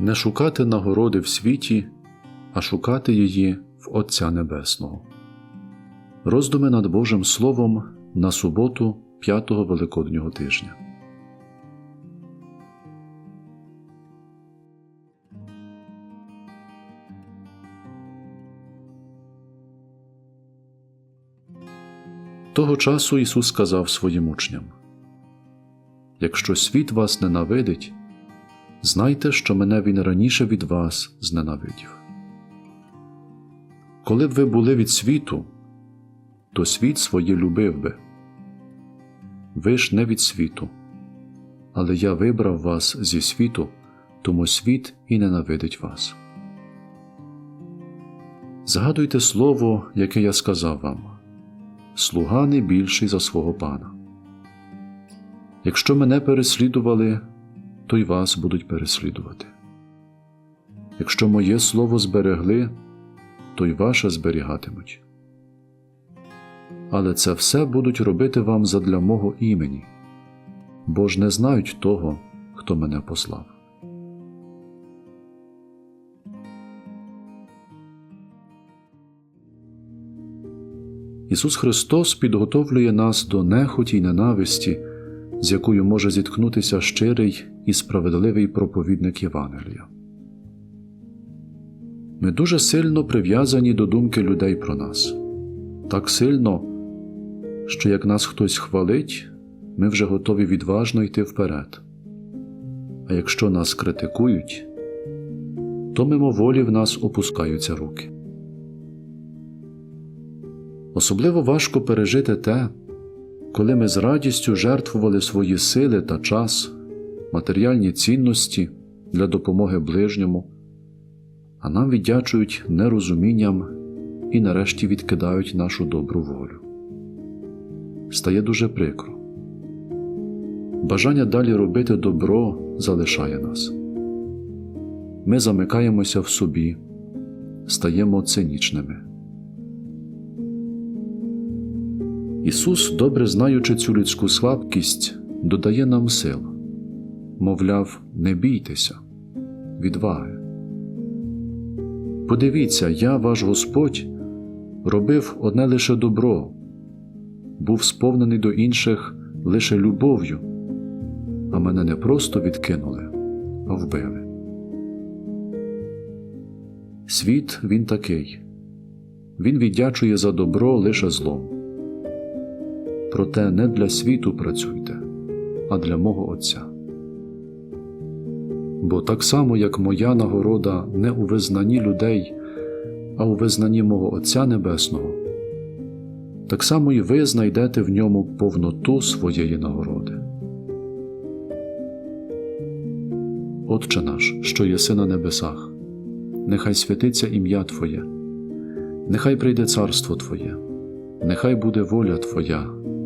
не шукати нагороди в світі, а шукати її в Отця Небесного. Роздуми над Божим Словом на суботу п'ятого Великоднього тижня. Того часу Ісус сказав своїм учням: Якщо світ вас ненавидить, знайте, що мене Він раніше від вас зненавидів. Коли б ви були від світу, то світ своє любив би. Ви ж не від світу, але я вибрав вас зі світу, тому світ і ненавидить вас. Згадуйте слово, яке я сказав вам слуга не більший за свого пана. Якщо мене переслідували, то й вас будуть переслідувати. Якщо моє слово зберегли, то й ваше зберігатимуть. Але це все будуть робити вам задля мого імені, бо ж не знають того, хто мене послав. Ісус Христос підготовлює нас до нехоті й ненависті, з якою може зіткнутися щирий і справедливий проповідник Євангелія. Ми дуже сильно прив'язані до думки людей про нас, так сильно, що як нас хтось хвалить, ми вже готові відважно йти вперед. А якщо нас критикують, то мимоволі в нас опускаються руки. Особливо важко пережити те, коли ми з радістю жертвували свої сили та час, матеріальні цінності для допомоги ближньому, а нам віддячують нерозумінням і нарешті відкидають нашу добру волю. Стає дуже прикро. Бажання далі робити добро залишає нас. Ми замикаємося в собі, стаємо цинічними. Ісус, добре знаючи цю людську слабкість, додає нам сил, мовляв, не бійтеся, відваги. Подивіться, я, ваш Господь, робив одне лише добро, був сповнений до інших лише любов'ю, а мене не просто відкинули, а вбили. Світ він такий, він віддячує за добро лише злом. Проте не для світу працюйте, а для мого Отця. Бо так само, як моя нагорода не у визнанні людей, а у визнанні мого Отця Небесного, так само і ви знайдете в ньому повноту своєї нагороди. Отче наш, що єси на небесах, нехай святиться ім'я Твоє, нехай прийде царство Твоє, нехай буде воля Твоя